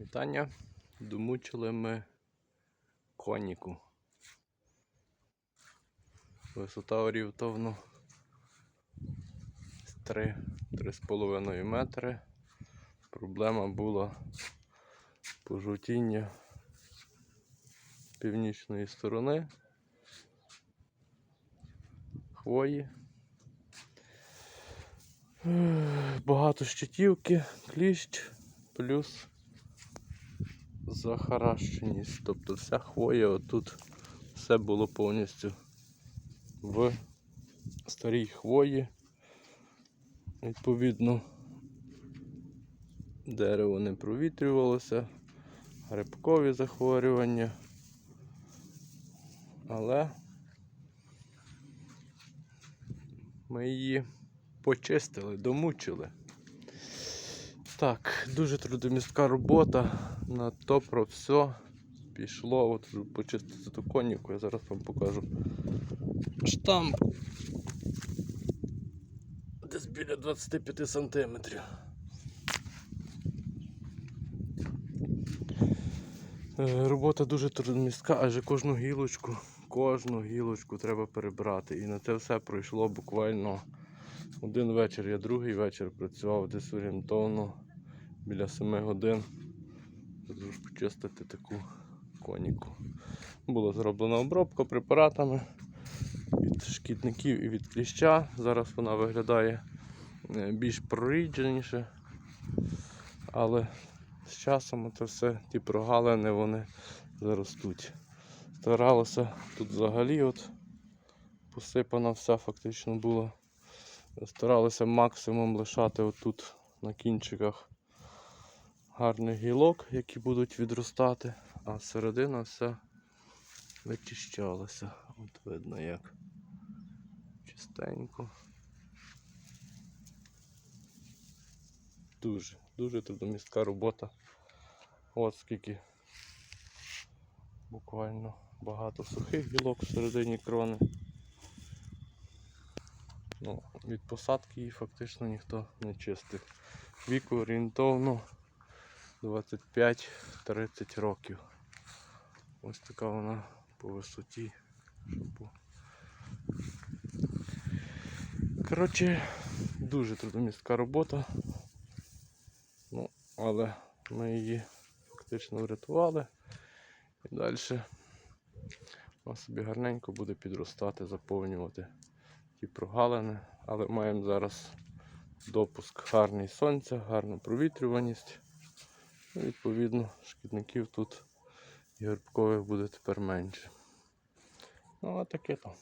Вітання. Домучили ми коніку. Висота орієнтовно 3-3,5 метри. Проблема була пожовтіння північної сторони хвої. Багато щитівки, кліщ, плюс захаращеність. Тобто вся хвоя отут все було повністю в старій хвої. Відповідно, дерево не провітрювалося, грибкові захворювання. Але ми її почистили, домучили. Так, дуже трудомістка робота. На то про все пішло. От почистити ту коніку, я зараз вам покажу штамп. Десь біля 25 сантиметрів. Е, Робота дуже трудомістка, адже кожну гілочку, кожну гілочку треба перебрати. І на це все пройшло буквально один вечір. Я другий вечір працював десь орієнтовно біля 7 годин. Почистити таку коніку. Була зроблена обробка препаратами від шкідників і від кліща. Зараз вона виглядає е, більш прорідженіше. Але з часом це все, ті прогалини, вони заростуть. Старалося тут взагалі от посипана вся фактично була. Старалися максимум лишати отут на кінчиках гарних гілок, які будуть відростати, а середина вся вичищалася. От видно як чистенько. Дуже, дуже трудомістка робота. От скільки буквально багато сухих гілок всередині крони. Ну, від посадки її фактично ніхто не чистив. Віку орієнтовно 25-30 років. Ось така вона по висоті. Коротше, дуже трудомістка робота. Ну, але ми її фактично врятували. І далі вона собі гарненько буде підростати, заповнювати ті прогалини. Але маємо зараз допуск гарний сонця, гарну провітрюваність. Ну, відповідно, шкідників тут і грибкових буде тепер менше. Ну, а таке то.